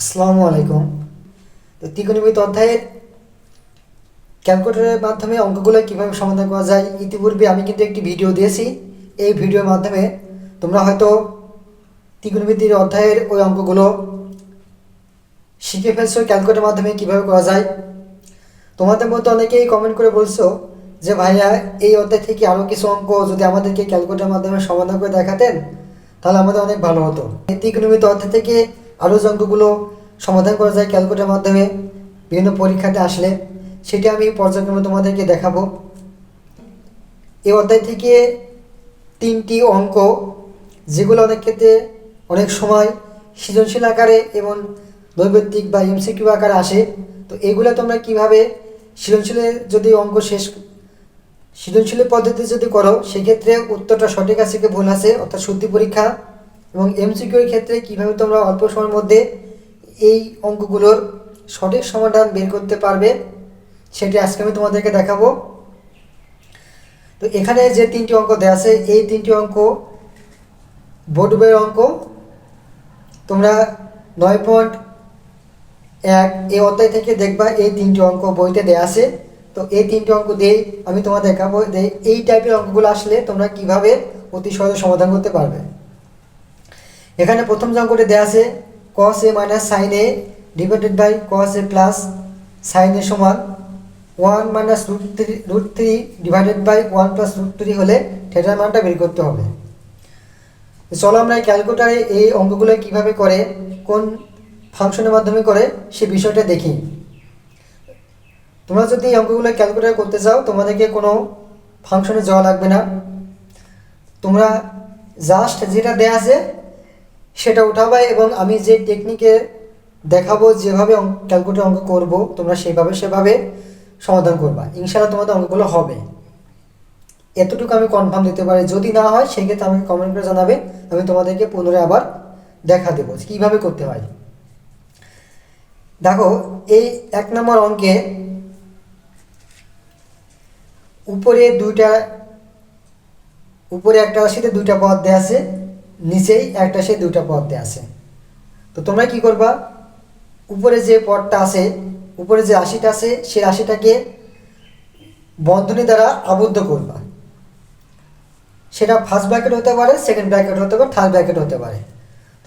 আসসালামু আলাইকুম। তো ত্রিকোণমিত অধ্যায়ের ক্যালকুলেটরের মাধ্যমে অঙ্কগুলো কীভাবে সমাধান করা যায় ইতিপূর্বে আমি কিন্তু একটি ভিডিও দিয়েছি। এই ভিডিওর মাধ্যমে তোমরা হয়তো ত্রিকোণমিতির অধ্যায়ের ওই অঙ্কগুলো শিখে ফেলছো ক্যালকুলেটরের মাধ্যমে কীভাবে করা যায়। তোমাদের মধ্যে অনেকেই কমেন্ট করে বলছো যে, ভাইয়া, এই অধ্যায় থেকে আরও কিছু অঙ্ক যদি আমাদেরকে ক্যালকুলেটরের মাধ্যমে সমাধান করে দেখাতেন, তাহলে আমাদের অনেক ভালো হতো। এই ত্রিকোণমিত অধ্যায় থেকে আরও যে অঙ্কগুলো সমাধান করা যায় ক্যালকুলেটরের মাধ্যমে। বিভিন্ন পরীক্ষাতে আসলে সেটা আমি পর্যায়ক্রমে তোমাদেরকে দেখাবো। এই অধ্যায় থেকে তিনটি অঙ্ক, যেগুলো অনেক ক্ষেত্রে অনেক সময় সৃজনশীল আকারে এবং নৈবেত্তিক বা এমসিকিউ আকারে আসে। তো এগুলো তোমরা কীভাবে সৃজনশীলের যদি অঙ্ক শেষ সৃজনশীল পদ্ধতি যদি করো, সেক্ষেত্রে উত্তরটা সঠিক আছে কি ভুল আছে, অর্থাৎ শুদ্ধি পরীক্ষা এবং এমসিকিউ এর ক্ষেত্রে কীভাবে তোমরা অল্প সময়ের মধ্যে এই অঙ্কগুলোর সঠিক সমাধান বের করতে পারবে, সেটি আজকে আমি তোমাদেরকে দেখাবো। তো এখানে যে তিনটি অঙ্ক দেওয়া আছে, এই তিনটি অঙ্ক বোর্ড বইয়ের অঙ্ক, তোমরা নয় পয়েন্ট এক এই অধ্যায় থেকে দেখবা এই তিনটি অঙ্ক বইতে দেওয়া আছে। তো এই তিনটি অঙ্ক দিয়েই আমি তোমার দেখাবো যে এই টাইপের অঙ্কগুলো আসলে তোমরা কীভাবে অতি সহজে সমাধান করতে পারবে। এখানে প্রথম অঙ্কটি দেওয়া আছে cos A minus sine A divided by cos A plus sine A সমান one minus root three root three divided by one plus root three হলে থিটার মানটা বের করতে হবে। চলো আমরা এই ক্যালকুলেটারে এই অঙ্কগুলো কীভাবে করে, কোন ফাংশনের মাধ্যমে করে, সে বিষয়টা দেখি। তোমরা যদি এই অঙ্কগুলো ক্যালকুলেটার করতে চাও, তোমাদেরকে কোনো ফাংশনে যাওয়া লাগবে না। তোমরা জাস্ট যেটা দেয়া আছে সেটা উঠাবে এবং আমি যে টেকনিকে দেখাবো, যেভাবে ক্যালকুলেটর অঙ্ক করব, তোমরা সেভাবে সেভাবে সমাধান করবা। ইনশাআল্লাহ তোমাদের অঙ্কগুলো হবে। এতটুকু আমি কনফার্ম দিতে পারি। যদি না হয়, সেক্ষেত্রে আমাকে কমেন্ট করে জানাবে। আমি তোমাদেরকে পুনরায় আবার দেখা দেবো কীভাবে করতে হয়। দেখো, এই এক নম্বর অঙ্কে উপরে দুইটা, উপরে একটা রাশিতে দুইটা পদ দেওয়া আছে। নিচেই একটা সে দুইটা পদ দেওয়া আছে। তো তোমরা কি করবা? উপরে যে পদটা আছে, উপরে যে রাশিটা আছে সেই রাশিটাকে বন্ধনী দ্বারা আবদ্ধ করবা। সেটা ফার্স্ট ব্র্যাকেট হতে পারে সেকেন্ড ব্র্যাকেট হতে পারে থার্ড ব্র্যাকেট হতে পারে।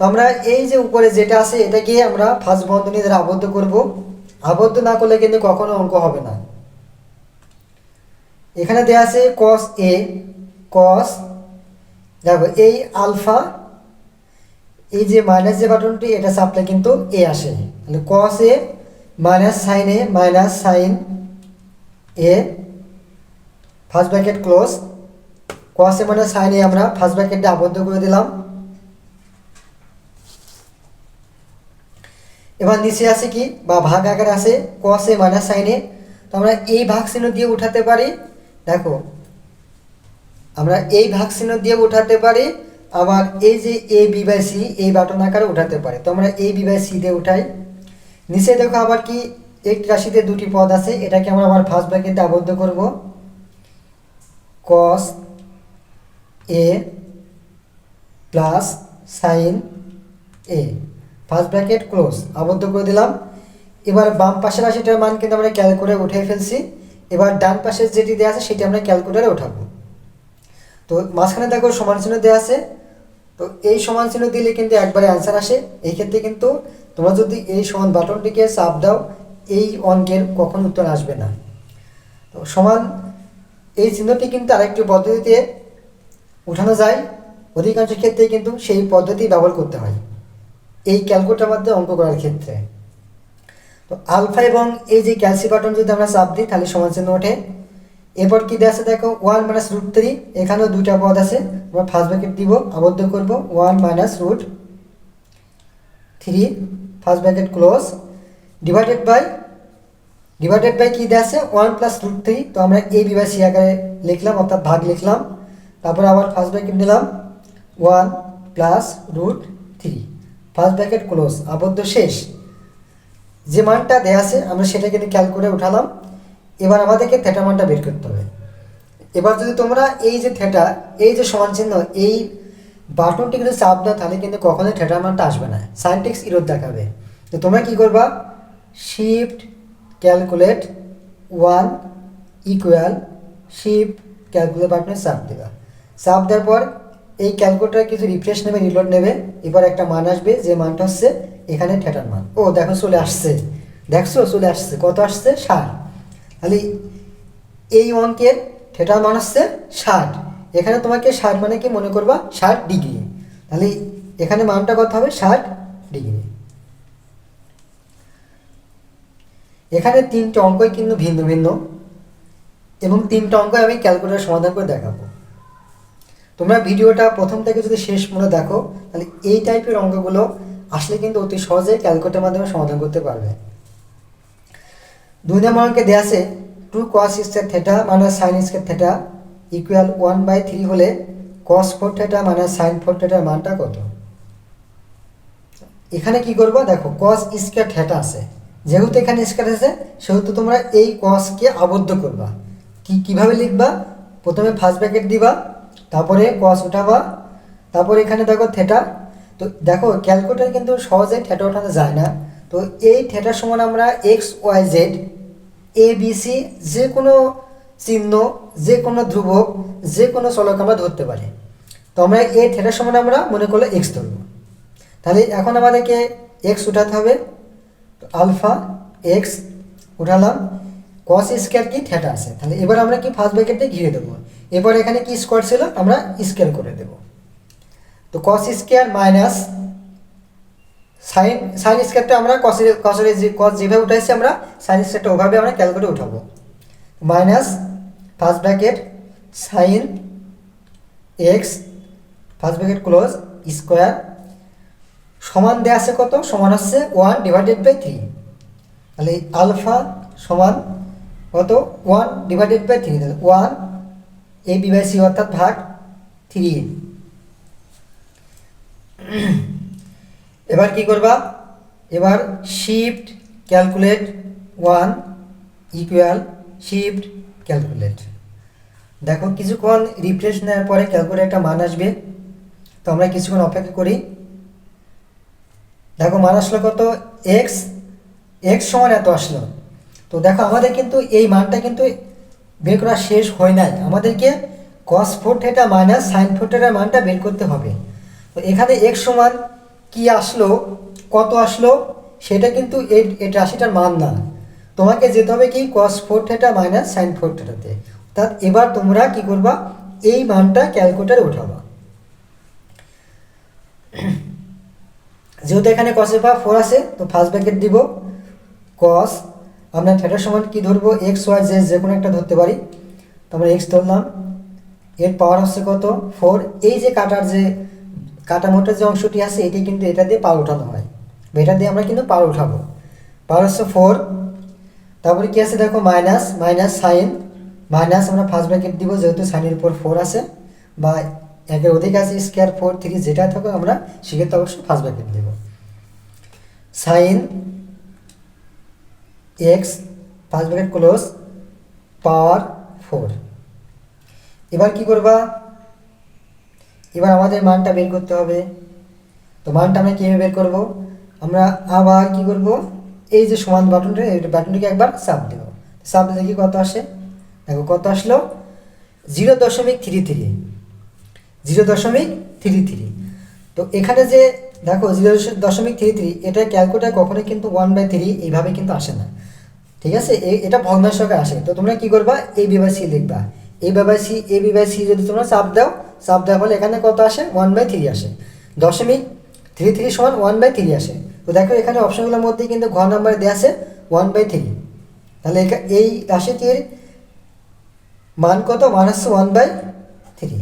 তো আমরা এই যে উপরে যেটা আছে, এটাকে আমরা ফার্স্ট বন্ধনী দ্বারা আবদ্ধ করব। আবদ্ধ না করলে কিন্তু কখনো অঙ্ক হবে না। এখানে দেওয়া আছে কস এ কস দেখো, এই আলফা, এই যে মাইনাস যে বাটনটি এটা চাপলে কিন্তু এ আসে। তাহলে cos A minus sine A minus sine A first bracket close cos A minus sine A আমরা ফার্স্ট ব্র্যাকেটটা আবদ্ধ করে দিলাম। এবার নিচে আছে কি? বা ভাগ আকারে আছে কস এ মাইনাস সাইন এ তো আমরা এই ভাগ চিহ্ন দিয়ে উঠাতে পারি। দেখো আমরা এই চিহ্ন দিয়ে উঠাতে পারি, আবার এই যে এ বি বাই সি এই বাটন আকারে উঠাতে পারি। তো আমরা এই বি বাই সি দিয়ে উঠাই। নিচে দেখো আবার কি, একটি রাশিতে দুটি পদ আছে, এটাকে আমরা আবার ফার্স্ট ব্র্যাকেটে আবদ্ধ করব। Cos A plus sine A first bracket close আবদ্ধ করে দিলাম। এবার বাম পাশের রাশিটার মান কিন্তু আমরা ক্যালকুলেটারে উঠে ফেলছি। এবার ডান পাশের যেটি দেওয়া আছে, সেটি আমরা ক্যালকুলেটারে উঠাবো। তো মাঝখানে দেখো সমান চিহ্ন দেওয়া আছে। তো এই সমান চিহ্ন দিলে কিন্তু একবারে অ্যান্সার আসে। এই ক্ষেত্রে কিন্তু তোমরা যদি এই সমান বাটনটিকে চাপ দাও, এই অঙ্কের কখন উত্তর আসবে না। তো সমান এই চিহ্নটি কিন্তু আরেকটি পদ্ধতিতে উঠানো যায়। অধিকাংশ ক্ষেত্রে কিন্তু সেই পদ্ধতি ব্যবহার করতে হয়। এই ক্যালকুলেটার মধ্যে অঙ্ক করার ক্ষেত্রে। তো আলফা এবং এই যে ক্যালসি বাটন যদি আমরা চাপ দিই, তাহলে সমান চিহ্ন ওঠে। এরপর কি দেওয়া আছে দেখো ওয়ান মাইনাস রুট থ্রি এখানেও দুইটা পদ আছে, আমরা ফার্স্ট ব্র্যাকেট দিব, আবদ্ধ করব one minus root three first bracket close divided by divided by কী দেওয়া আছে ওয়ান প্লাস রুট থ্রি তো আমরা এ বি সি আকারে লিখলাম, অর্থাৎ ভাগ লিখলাম, তারপর আবার ফার্স্ট ব্র্যাকেট নিলাম one plus root three first bracket close আবদ্ধ শেষ। যে মানটা দেয়া আছে, আমরা সেটাকে ক্যাল করে উঠালাম এবার আমাদেরকে থেটা মানটা বের করতে হবে। এবার যদি তোমরা এই যে থেটা, এই যে সমান চিহ্ন, এই বাটনটি কিন্তু চাপ দাও, তাহলে কিন্তু কখনোই থেটার মানটা আসবে না। সাইনটিক্স ইরোদ দেখাবে। তো তোমরা কি করবা? Shift calculate one equal shift calculate বাটনে চাপ দেবা। চাপ দেওয়ার পর এই ক্যালকুলেটার কিছু রিফ্রেশ নেবে রিলোড নেবে। এবার একটা মান আসবে, যে মানটা হচ্ছে এখানে থিয়েটার মান। ও, দেখো চলে আসছে। দেখছ? চলে আসছে। কত আসছে? ষাট। তাহলে এই অঙ্কের থিয়েটার মান হচ্ছে ষাট। এখানে তোমাকে ষাট মানে কি? মনে করবা ষাট ডিগ্রি তাহলে এখানে মানটা কত হবে? ষাট ডিগ্রি এখানে তিনটে অঙ্কই কিন্তু ভিন্ন ভিন্ন এবং তিনটে অঙ্ক আমি ক্যালকুলেটার সমাধান করে দেখাবো। তোমরা ভিডিওটা প্রথম থেকে যদি শেষ মনে দেখো, তাহলে এই টাইপের অঙ্কগুলো আসলে কিন্তু অতি সহজে ক্যালকুলেটার মাধ্যমে সমাধান করতে পারবে। দুই নম্বর অঙ্কে দেওয়া আছে two cos square theta minus sine square theta equal one by three হলে cos four theta minus sine four থেটার মানটা কত? এখানে কি করব? দেখো কস স্কোয়ার থেটা আছে। যেহেতু এখানে স্কোয়ার আছে, সেহেতু তোমরা এই কসকে আবদ্ধ করবা। কি, কীভাবে লিখবা? প্রথমে ফার্স্ট ব্র্যাকেট দিবা, তারপরে কস উঠাবা, তারপরে এখানে দেখো থেটা তো দেখো ক্যালকুলেটার কিন্তু সহজে থেটা ওঠানো যায় না। তো এই থেটার সমান আমরা X Y Z A B C যে কোনো চিহ্ন, যে কোনো ধ্রুবক, যে কোনো চলক আমরা ধরতে পারি। তো আমরা এই থেটার সমান আমরা মনে করলে এক্স ধরবো। তাহলে এখন আমাদেরকে এক্স উঠাতে হবে। আলফা এক্স উঠালাম। কস স্কোয়ার কি? থেটা আছে। তাহলে এবার আমরা কি ফার্স্ট ব্র্যাকেটে ঘিরে দেবো? এবার এখানে কি স্কোয়ার ছিল? আমরা স্কোয়ার করে দেব। তো cos square minus sine sine স্কোয়ারটা আমরা কসের কসের যে কস যেভাবে উঠাইছি আমরা, সাইন স্কোয়ারটা ওভাবে আমরা ক্যালকুলেটে উঠাবো। Minus first bracket sine X first bracket close square সমান দেওয়া আছে কত? সমান হচ্ছে ওয়ান ডিভাইডেড বাই থ্রি তাহলে আলফা সমান কত? ওয়ান ডিভাইডেড বাই থ্রি তাহলে one A B by C অর্থাৎ ভাগ থ্রি এবার কি করবা? এবার shift calculate one equal shift calculate দেখো, কিছুক্ষণ রিফ্রেশ নেওয়ার পরে ক্যালকুলেট একটা মান আসবে। তো আমরা কিছুক্ষণ অপেক্ষা করি। দেখো, মান আসলো কত? এক্স এক্স সমান এত আসলো। তো দেখো, আমাদের কিন্তু এই মানটা কিন্তু বের করা শেষ হয় নাই। আমাদেরকে cos four theta minus sine four থেটার মানটা বের করতে হবে। তো এখানে এক্স সমান কি আসলো, কত আসলো, সেটা কিন্তু এই রাশিটার মান না। তোমাকে যেতে হবে কি cos four theta minus sine four থেটাতে অর্থাৎ এবার তোমরা কি করবা, এই মানটা ক্যালকুলেটারে উঠাবা। যেহেতু এখানে কসের পাওয়ার ফোর আছে, তো ফার্স্ট ব্র্যাকেট দিব। কস আমরা থেটার সমান কি ধরবো এক্স ওয়াই জে যে কোনো একটা ধরতে পারি। তো আমরা এক্স ধরলাম। এর পাওয়ার হচ্ছে কত? ফোর এই যে কাটার যে কাটা মোটার যে অংশটি আছে, এটি কিন্তু এটা দিয়ে পাওয়ার উঠানো হয়। এটা দিয়ে আমরা কিন্তু পাওয়ার উঠাবো। পাওয়ার হচ্ছে ফোর তারপরে কি আছে দেখো মাইনাস মাইনাস সাইন মাইনাস আমরা ফার্স্ট ব্র্যাকেট দিব, যেহেতু সাইনের উপর ফোর আছে, বা একের অধিক আছে স্কোয়ার ফোর থেকে যেটা থাকবে আমরা সেক্ষেত্রে অবশ্যই ফার্স্ট ব্র্যাকেট দেব। Sine X first bracket close power four এবার কি করবা? এবার আমাদের মানটা বের করতে হবে। তো মানটা আমরা কীভাবে বের করব? আমরা আবার কি করব? এই যে সমান বাটনটা, এই বাটনটিকে একবার চাপ দেবো। চাপ কি কত আসে? দেখো, কত আসলো? জিরো দশমিক থ্রি থ্রি। জিরো দশমিক থ্রি থ্রি। তো এখানে যে, দেখো, জিরো দশমিক থ্রি থ্রি, এটা ক্যালকুলেটার কখনোই কিন্তু ওয়ান বাই থ্রি এইভাবে কিন্তু আসে না। ঠিক আছে? এটা ভগ্নাংশকে আসে। তো তোমরা কি করবা? এ বি বাই সি লিখবা। A B by C A B by C যদি তোমরা চাপ দাও চাপ দেওয়ার ফলে এখানে কত আসে? ওয়ান বাই থ্রি আসে। দশমিক থ্রি থ্রি সমান ওয়ান বাই থ্রি আসে। তো দেখো এখানে অপশনগুলোর মধ্যে কিন্তু ঘ নাম্বার দেওয়া আছে ওয়ান বাই থ্রি তাহলে এই রাশিটির মান কত? মান হচ্ছে ওয়ান বাই থ্রি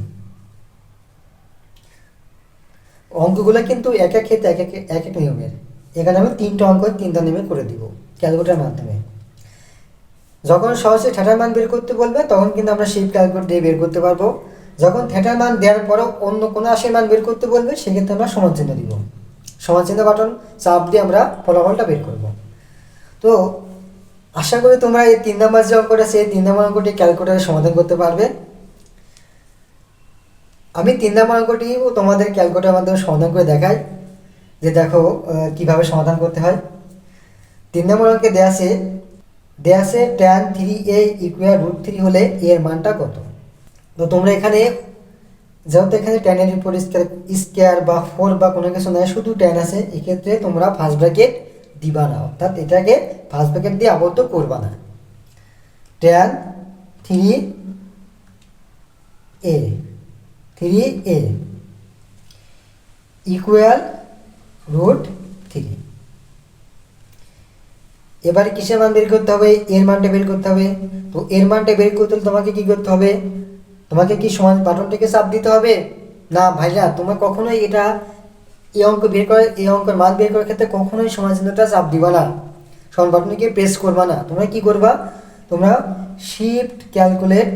অঙ্কগুলো কিন্তু এক এক ক্ষেত্রে এক এক এক এক নিয়মের। এখানে আমি তিনটা অঙ্ক তিনটা নিয়মে করে দিব ক্যালকুলেটার মাধ্যমে। যখন সহজে থ্যাটার মান বের করতে বলবে, তখন কিন্তু আমরা শিফট ক্যালকুলেট দিয়ে বের করতে পারব। যখন থ্যাটার মান দেওয়ার পরেও অন্য কোনো রাশির মান বের করতে বলবে, সেক্ষেত্রে আমরা সমান চিহ্ন দিব। সমান চিহ্ন বাটন চাপ দিয়ে আমরা ফলাফলটা বের করব। তো আশা করি তোমরা এই তিন নম্বর যে অঙ্কটা এই তিন নম্বর অঙ্কটি ক্যালকুলেটারে সমাধান করতে পারবে। আমি তিন নম্বর অঙ্কটিও তোমাদের ক্যালকুলেটার মাধ্যমে সমাধান করে দেখাই, যে দেখো কীভাবে সমাধান করতে হয়। তিন নম্বর অঙ্কে দেয়া আছে দেয়া আছে tan three A equal root three হলে এর মানটা কত? তো তোমরা এখানে যেহেতু এখানে ট্যানের উপর স্কেয়ার বা ফোর বা কোনো কিছু নয় শুধু ট্যান আছে, এক্ষেত্রে তোমরা ফার্স্ট ব্র্যাকেট দিবা না, অর্থাৎ এটাকে ফার্স্ট ব্র্যাকেট দিয়ে আবদ্ধ করবা না। Tan three A three A equal root three এবারে কিসের মান বের করতে হবে? এর মানটা বের করতে হবে। তো এর মানটা বের করতে হলে তোমাকে কি করতে হবে? তোমাকে কি সমান বাটনটাকে চাপ দিতে হবে? না ভাইয়া তোমার কখনোই এটা এই অঙ্ক বের করে, এই অঙ্কের মান বের করার ক্ষেত্রে কখনোই সমান চিহ্নটা চাপ দিবা না। সমান বাটনকে প্রেস করবা না। তোমরা কি করবা? তোমরা shift calculate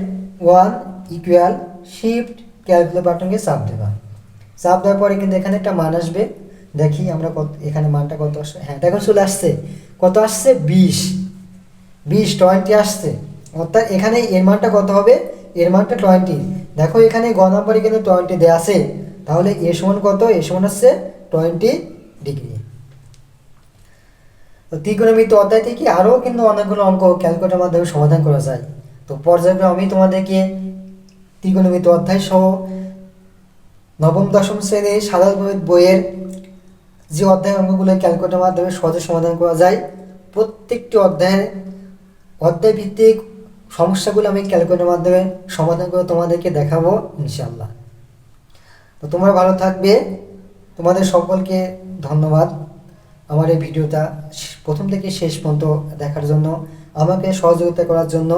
one equal shift calculate বাটনকে চাপ দেবা। চাপ দেওয়ার পরে কিন্তু এখানে একটা মান আসবে। দেখি আমরা কত, এখানে মানটা কত আসছে? হ্যাঁ দেখো চলে আসছে। কত আসছে? বিশ। বিশ টোয়েন্টি আসছে। অর্থাৎ এখানে এর মানটা কত হবে? এর মানটা টোয়েন্টি দেখো এখানে গ নাম্বারে কিন্তু টোয়েন্টি দেওয়া আছে। তাহলে এ সমান কত? এ সমান হচ্ছে টোয়েন্টি ডিগ্রি তো ত্রিকোণমিতি অধ্যায় থেকে আরও কিন্তু অনেকগুলো অঙ্ক ক্যালকুলেটার মাধ্যমে সমাধান করা যায়। তো পর্যায়ক্রমে আমি তোমাদেরকে ত্রিকোণমিতি অধ্যায় সহ নবম, দশম শ্রেণির সাধারণ বইয়ের যে অধ্যায় অঙ্কগুলো ক্যালকুলেটার মাধ্যমে সহজে সমাধান করা যায়, প্রত্যেকটি অধ্যায়ের অধ্যায় ভিত্তিক সমস্যাগুলো আমি ক্যালকুলেটের মাধ্যমে সমাধান করে তোমাদেরকে দেখাবো ইনশাল্লাহ তো তোমরা ভালো থাকবে। তোমাদের সকলকে ধন্যবাদ। আমার এই ভিডিওটা প্রথম থেকে শেষ পর্যন্ত দেখার জন্য, আমাকে সহযোগিতা করার জন্য।